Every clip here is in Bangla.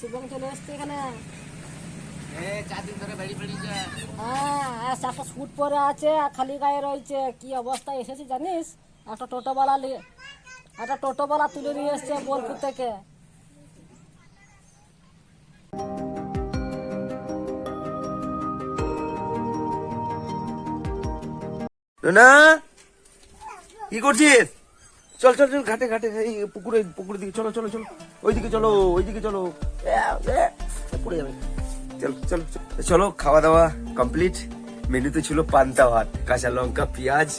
শিবং চলে এসছে এখানে। চার দিন ধরে বাড়ি বাড়ি যায় হ্যাঁ আর একটা স্যুট পরে আছে আর খালি গায়ে রয়েছে। কি অবস্থায় এসেছি জানিস? একটা টোটোওয়ালা একটা টোটোওয়ালা তুলে নিয়ে এসছে বোলপুর থেকে। না কি করছিস? চল চল চল, ঘাটে ঘাটে, এই পুকুরে, পুকুরের দিকে চলো চলো চলো। ওইদিকে চলো ওইদিকে চলো। পড়ে যাবে। চলো চলো চলো। খাওয়া দাওয়া কমপ্লিট মেনুতে ছিল পান্তা ভাত, কাঁচা লঙ্কা, পেঁয়াজ,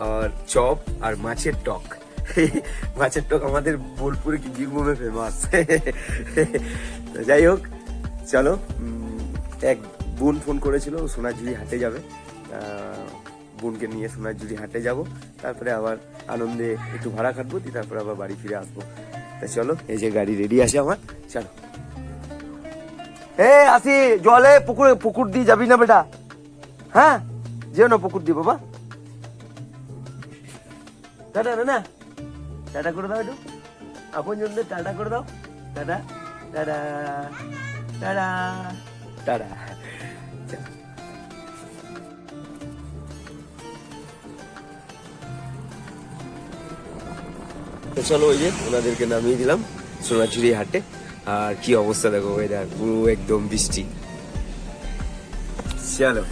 আর চপ, আর মাছের টক। মাছের টক আমাদের বোলপুরে কি বীরভূমে ফেমাস যাই হোক, চলো এক বোন ফোন করেছিল, সোনাঝুরি হাটে যাবে। বোনকে নিয়ে সোনাঝুরি হাটে যাব। তারপরে আবার আনন্দে একটু ভাড়া কাটবো দিয়ে তারপরে আবার বাড়ি ফিরে আসব। তা চলো, এই যে গাড়ি রেডি আছে আমার, চলো। এ, আসি, জলে পুকুরে, পুকুর দিয়ে যাবি না বেটা? হ্যাঁ? যেও না পুকুর দিয়ে, বাবা। টাটা না টাটা করে দাও একটু। আপন জনদের টাটা করে দাও। টাটা। টাটা। টাটা। টাটা। তো চলো ওই যে ওনাদেরকে নামিয়ে দিলাম সোনাঝুরি হাটে। আর কি অবস্থা দেখো ওয়েদার পুরো একদম বৃষ্টি। চলো।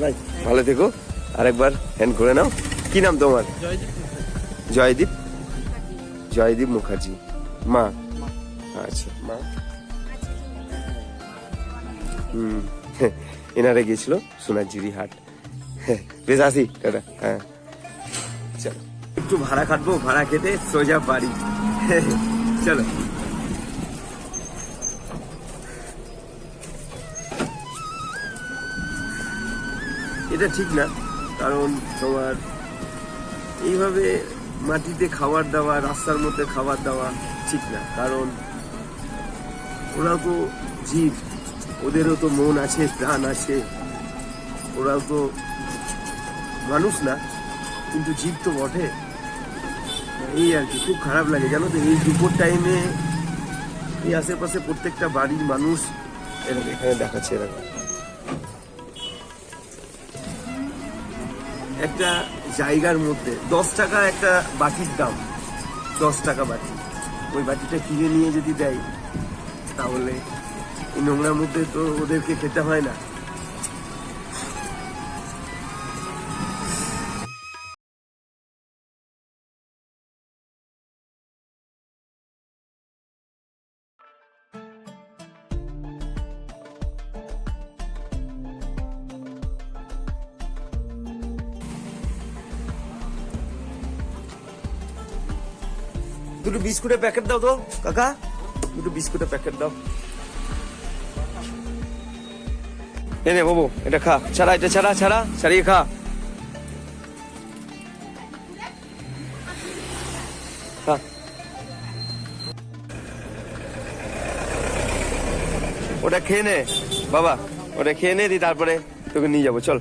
ভাই। ভালো থেকো। আরেকবার হ্যান্ড করে নাও। কি নাম তোমার? জয়দীপ। জয়দীপ মুখার্জি। মা। আচ্ছা মা। হুম। এনারা গেছিল সোনাঝুরি হাট। বেশ, আসি দাদা হ্যাঁ। চলো। একটু ভাড়া কাটবো ভাড়া কেটে সোজা বাড়ি। চলো। এটা ঠিক না, কারণ তোমার এইভাবে মাটিতে খাবার দেওয়া, রাস্তার মধ্যে খাবার দেওয়া ঠিক না, কারণ ওরা তো জীব, ওদেরও তো মন আছে, প্রাণ আছে, ওরাও তো মানুষ না, কিন্তু জীব তো বটে। এই আর কি, খুব খারাপ লাগে, জানো তো? এই দুপুর টাইমে এই আশেপাশে প্রত্যেকটা বাড়ির মানুষ এরকম, এখানে দেখাচ্ছে এরকম। একটা জায়গার মধ্যে দশ টাকা একটা বাটির দাম, দশ টাকা বাটি। ওই বাটিটা কিনে নিয়ে যদি দেয়, তাহলে এই নোংরার মধ্যে তো ওদেরকে খেতে হয় না। দুটো বিস্কুটের প্যাকেট দাও তো, কাকা। দুটো বিস্কুটের প্যাকেট দাও। নে নে, বাবু, এটা খা। ছাড়া, এটা ছাড়া ছাড়া, ছাড়িয়ে খা। ওটা খেয়ে নে, বাবা। ওটা খেয়ে নে দি তারপরে তোকে নিয়ে যাব, চল।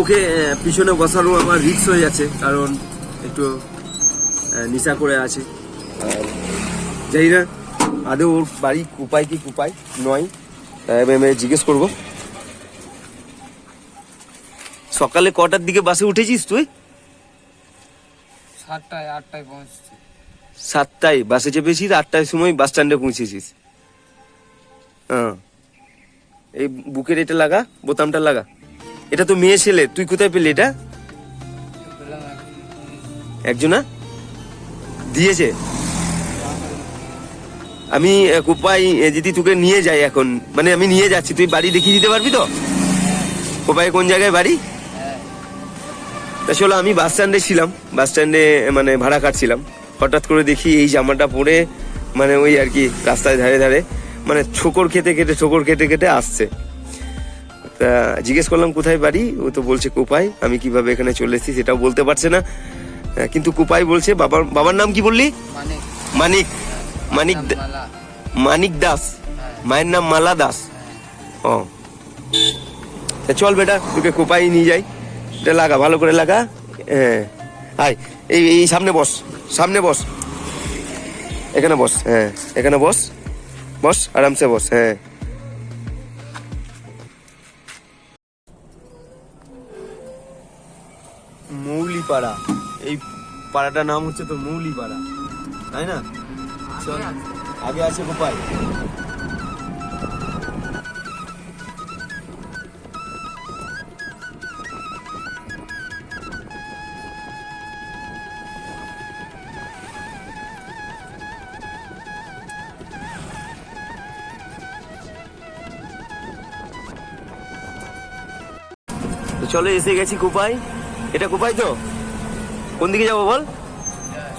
ওকে পিছনে বসানো আমার রিক্স হয়ে যাচ্ছে কারণ একটু নিশা করে আছে। যাই না আদৌ ওর বাড়ি কুপাই কি কুপাই নয় আমি আমি জিজ্ঞেস করব। সকালে কটার দিকে বাসে উঠেছিস তুই? সাতটায় আটটায় পৌঁছছি। সাতটায় বাসে চেপেছিস আটটায় সময় বাস স্ট্যান্ডে পৌঁছেছিস। হ্যাঁ। এই বুকের এটা লাগা বোতামটা লাগা। এটা তো মেয়ে ছেলে, তুই কোথায় পেলি এটা? একজনা? দিয়েছে। আমি কোপাই যদি তোকে নিয়ে যাই এখন মানে আমি নিয়ে যাচ্ছি, তুই বাড়ি দেখিয়ে দিতে পারবি তো? কোপাই, কোন জায়গায় বাড়ি? তা চলো, আমি বাস স্ট্যান্ডে ছিলাম বাস স্ট্যান্ডে মানে ভাড়া কাটছিলাম। হঠাৎ করে দেখি এই জামাটা পরে মানে ওই আর কি, রাস্তায় ধারে ধারে মানে ছোকর খেতে খেতে, ছোকর খেতে খেতে আসছে। তা জিজ্ঞেস করলাম কোথায় বাড়ি? ও তো বলছে কোপাই। আমি কীভাবে এখানে চলে এসেছি সেটাও বলতে পারছে না। কিন্তু কোপাই বলছে বাবার বাবার নাম কি বললি? মানে মানিক। মানিক মানিক দাস। মায়ের নাম মালা দাস। ও। তা চল বেটা তোকে কোপাই নিয়ে যাই। এটা লাগা ভালো করে লাগা। হ্যাঁ। আয় এই এই সামনে বস সামনে বস। এখানে বস হ্যাঁ এখানে বস। বস আরামসে বস হ্যাঁ। মৌলি পাড়া এই পাড়াটার নাম হচ্ছে তো মৌলি পাড়া তাই না? চল আগে আছে তো চলো এসে গেছি কোপাই এটা কোপাই তো? কোন দিকে যাব বল?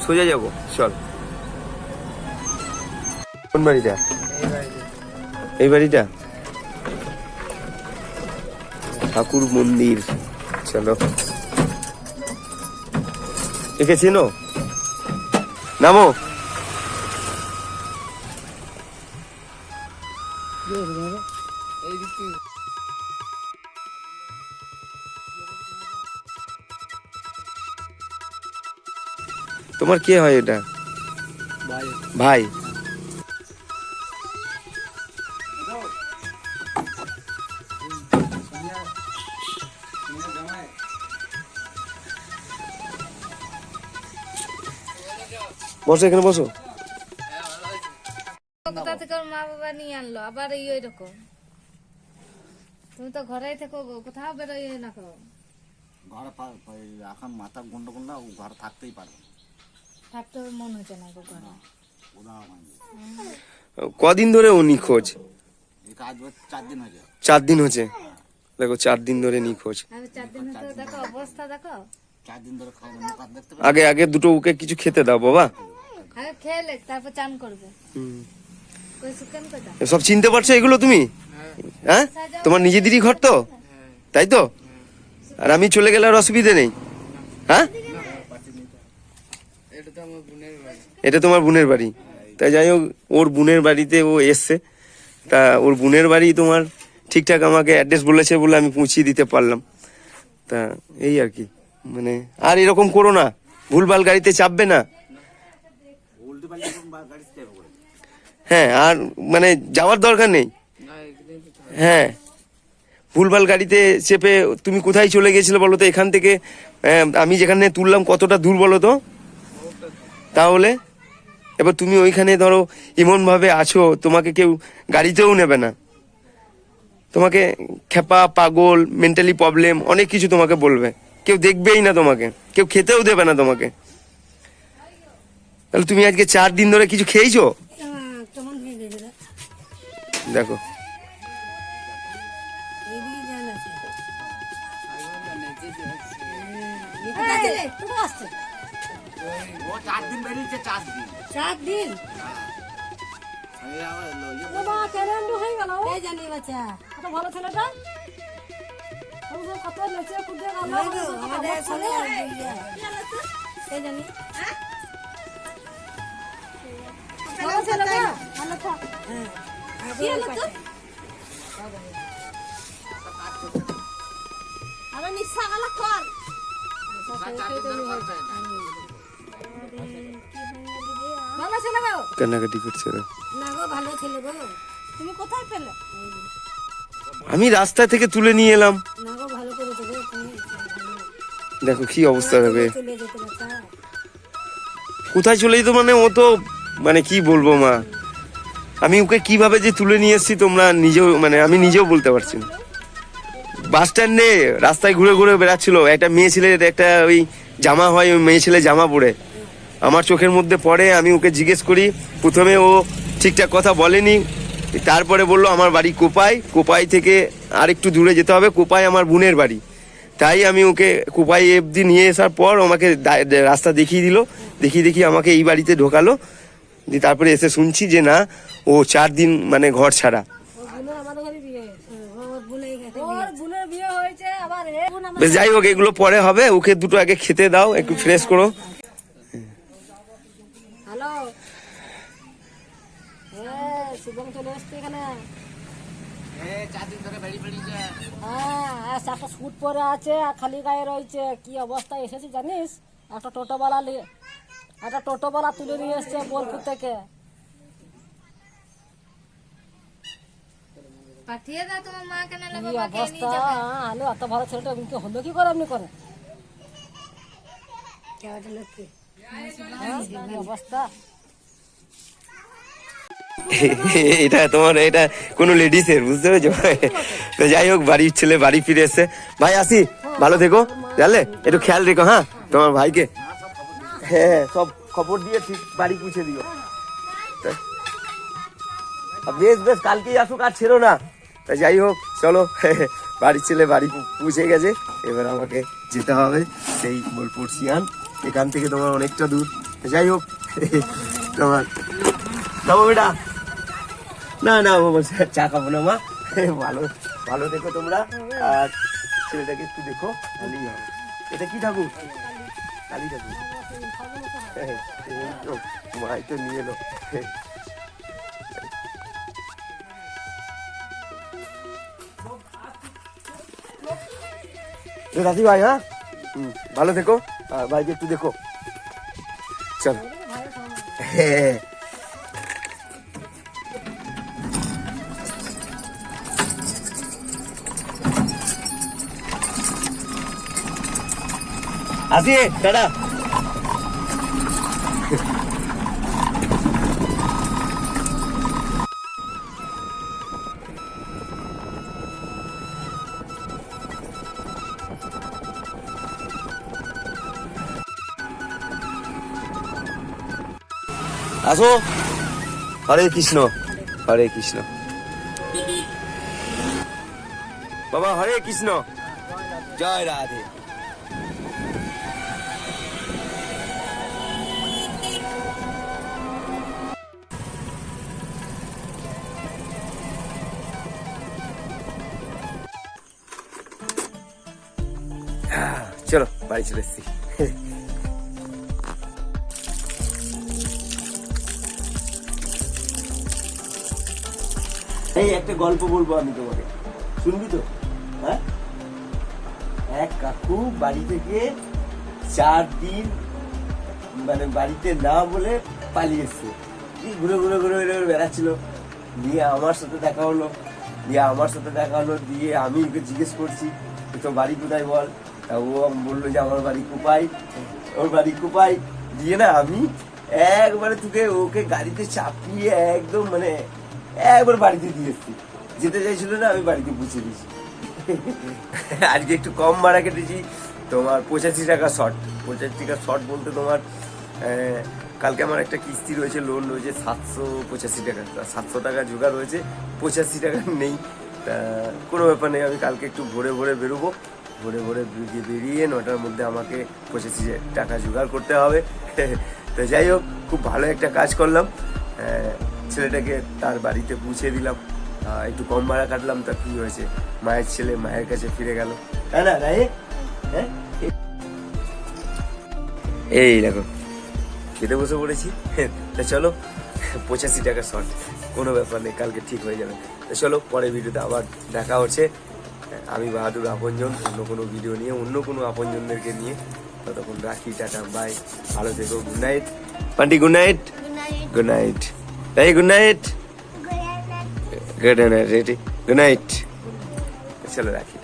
সোজা যাব চল। কোন বাড়িটা? এই বাড়িটা? ঠাকুর মন্দির। চলো। একে চেনো? নামো। এই তোমার কে হয় এটা? ভাই। ভাই। বসো এখানে বসো। কোথা থেকে মা বাবা নিয়ে আনলো আবার এই ওই রকম তুমি তো ঘরেই থেকো গো কোথাও বেরোই না কো ঘর এখন মাথা গন্ডগোল না ও ঘর থাকতেই পারবে না। থাকতে মন হচ্ছে না কদিন ধরে ও নিখোঁজ? চার দিন হয়েছে। চার দিন হচ্ছে দেখো চার দিন ধরে নিখোঁজ। আমি চার দিন হতে দেখো অবস্থা দেখো। চার দিন ধরে খাই না মুখ হাত দেখতে পাই আগে আগে দুটো ওকে কিছু খেতে দাও বাবা। আগে খেয়ে লেখ তারপর চান করবে। কই সুকেন কোথা সব চিনতে পারছ এগুলো তুমি? হ্যাঁ। তোমার নিজেদেরই ঘর তো? তাই তো? আর আমি চলে গেলে আর অসুবিধে নেই। হ্যাঁ এটা তো আমার বোনের বাড়ি এটা তোমার বোনের বাড়ি। তাই যাই হোক, ওর বোনের বাড়িতে ও এসছে। তা ওর বোনের বাড়ি তোমার ঠিকঠাক আমাকে অ্যাড্রেস বলেছে বলে আমি পৌঁছিয়ে দিতে পারলাম। তা এই আর কি মানে আর এরকম করো না, ভুলভাল গাড়িতে চাপবে না। হ্যাঁ আর মানে যাওয়ার দরকার নেই। হ্যাঁ ভুলভাল গাড়িতে চেপে তুমি কোথায় চলে গেছিলে বলো তো? এখান থেকে আমি যেখানে তুললাম কতটা দূর বলো তো? তাহলে এবার তুমি ওইখানে ধরো এমনভাবে আছো তোমাকে কেউ গাড়িতেও নেবে না তোমাকে খেপা পাগল মেন্টালি প্রবলেম অনেক কিছু তোমাকে বলবে কেউ দেখবেই না তোমাকে কেউ খেতেও দেবে না তোমাকে তাহলে তুমি আজকে চার দিন ধরে কিছু খেয়েছো হয়ে দেখো আসছে চার দিন বেরিয়েছে চার দিন। চার দিন? মা কেন হয়ে গেল? এই জানি বাচ্চা কত ভালো ছেলেটা। কত নেচে কুদে গেল। আমাদের সঙ্গে এই জানি ভালো ছেলেটা? ভালো ছা কি হলো তো আরে নিঃশ্বাস গেল কর ছেলে গো? কান্নাকাটি করছে না গো ভালো ছিল গো। তুমি কোথায় পেলে? আমি রাস্তা থেকে তুলে নিয়ে এলাম। না গো ভালো করেছ গো দেখো কি অবস্থা হবে। কোথায় চলে যেত মানে ও তো মানে কি বলব মা? আমি ওকে কীভাবে যে তুলে নিয়ে এসেছি তোমরা নিজেও মানে আমি নিজেও বলতে পারছি না। বাস স্ট্যান্ডে রাস্তায় ঘুরে ঘুরে বেড়াচ্ছিল। একটা মেয়ে ছেলের একটা ওই জামা হয় ওই মেয়ে ছেলে জামা পরে। আমার চোখের মধ্যে পড়ে আমি ওকে জিজ্ঞেস করি প্রথমে ও ঠিকঠাক কথা বলেনি তারপরে বলল আমার বাড়ি কোপাই কোপাই থেকে আর একটু দূরে যেতে হবে কোপাই আমার বোনের বাড়ি। তাই আমি ওকে কোপাই অবধি নিয়ে আসার পর আমাকে রাস্তা দেখিয়ে দিল দেখিয়ে দেখিয়ে আমাকে এই বাড়িতে ঢোকালো। দিয়ে তারপরে এসে শুনছি যে না ও চার দিন মানে ঘর ছাড়া। বেশ যাই হোক এগুলো পরে হবে ওকে দুটো আগে খেতে দাও একটু ফ্রেশ করো হ্যালো হ্যাঁ শিবম চলে এসছে এখানে চার দিন ধরে বেড়ি বেড়িয়েছে হ্যাঁ একটা স্যুট পরে আছে আর খালি গায়ে রয়েছে। কি অবস্থায় এসেছি জানিস? একটা টোটোওয়ালা একটা টোটোওয়ালা তুলে নিয়ে এসছে বোলপুর থেকে। পাঠিয়ে দাও তোমার মা কেন কি অবস্থা? আলো এত ভালো ছেলেটা এমনি হলো কি করে এমনি করে? হ্যাঁ, অবস্থা? এটা তোমার, এটা কোনো লেডিসের, বুঝতে পেরেছ? তো যাই হোক, বাড়ির ছেলে বাড়ি ফিরে এসছে। ভাই, আসি? ভালো থেকো। জানলে? একটু খেয়াল রেখো হ্যাঁ? তোমার ভাইকে। হ্যাঁ সব খবর দিয়ে ঠিক বাড়ি পৌঁছে দিও। বেশ বেশ, কালকেই আসুক, আর ছেড়ো না। তা যাই হোক, চলো। বাড়ির ছেলে বাড়ি পৌঁছে গেছে। এবার আমাকে যেতে হবে সেই বোলপুর সিয়ান। এখান থেকে তোমার অনেকটা দূর। যাই হোক, তোমার যাব বেটা। না না চা খাব না, মা। ভালো ভালো দেখো তোমরা। আর ছেলেটাকে একটু দেখো এটা কি ঠাকুর? কালী ঠাকুর। নিয়ে এলো। ভাই হ্যাঁ? ভালো থেকো। আর ভাইকে একটু দেখো। চলো। হ্যাঁ। আসি। টাটা আসো। হরে কৃষ্ণ। হরে কৃষ্ণ। বাবা হরে কৃষ্ণ। জয় রাধে। চলো, বাড়ি চলে এসছি। এই একটা গল্প বলব আমি তোমাকে। শুনবি তো? হ্যাঁ? এক কাকু বাড়ি থেকে চার দিন মানে বাড়িতে না বলে পালিয়ে এসছে। ঘুরে ঘুরে ঘুরে ঘুরে বেড়াচ্ছিল। দিয়ে আমার সাথে দেখা হলো। দিয়ে আমার সাথে দেখা হলো। দিয়ে আমি ওকে জিজ্ঞেস করছি, তোর বাড়ি কোথায় বল? তা বলল যে, আমার বাড়ি কুপাই, ওর বাড়ি কুপাই। দিয়ে না আমি একবারে তোকে, ওকে গাড়িতে চাপিয়ে একদম মানে একবার বাড়িতে দিয়ে এসছি। যেতে চাইছিল না, আমি বাড়িতে পৌঁছে দিয়েছি। আজকে একটু কম ভাড়া কেটেছি, তোমার পঁচাশি টাকা শর্ট। পঁচাশি টাকা শর্ট বলতে তোমার কালকে আমার একটা কিস্তি রয়েছে লোন রয়েছে, সাতশো পঁচাশি টাকা, সাতশো টাকা জোগাড় রয়েছে পঁচাশি টাকা নেই। তা কোনো ব্যাপার নেই, আমি কালকে একটু ভোরে ভোরে বেরোবো। ভোরে ভোরে বেরিয়ে নটার মধ্যে আমাকে পঁচাশি টাকা জোগাড় করতে হবে। তো যাই হোক, খুব ভালো একটা কাজ করলাম। ছেলেটাকে তার বাড়িতে পৌঁছে দিলাম। একটু কম ভাড়া কাটলাম, তা কী হয়েছে? মায়ের ছেলে মায়ের কাছে ফিরে গেল। তাই না রাই হ্যাঁ এই দেখো, খেতে বসে পড়েছি। তা চলো, পঁচাশি টাকা শর্ট। কোনো ব্যাপার নেই, কালকে ঠিক হয়ে যাবে। তো চলো, পরের ভিডিওতে আবার দেখা হচ্ছে। আমি বাহাদুর আপনজন অন্য কোনো ভিডিও নিয়ে অন্য কোনো আপনজনদেরকে নিয়ে। ততক্ষণ রাখি টাটা বাই ভালো থেকো গুড নাইট পান্টি গুড নাইট গুড নাইট তাই good night good night ready good night চলো রাখি।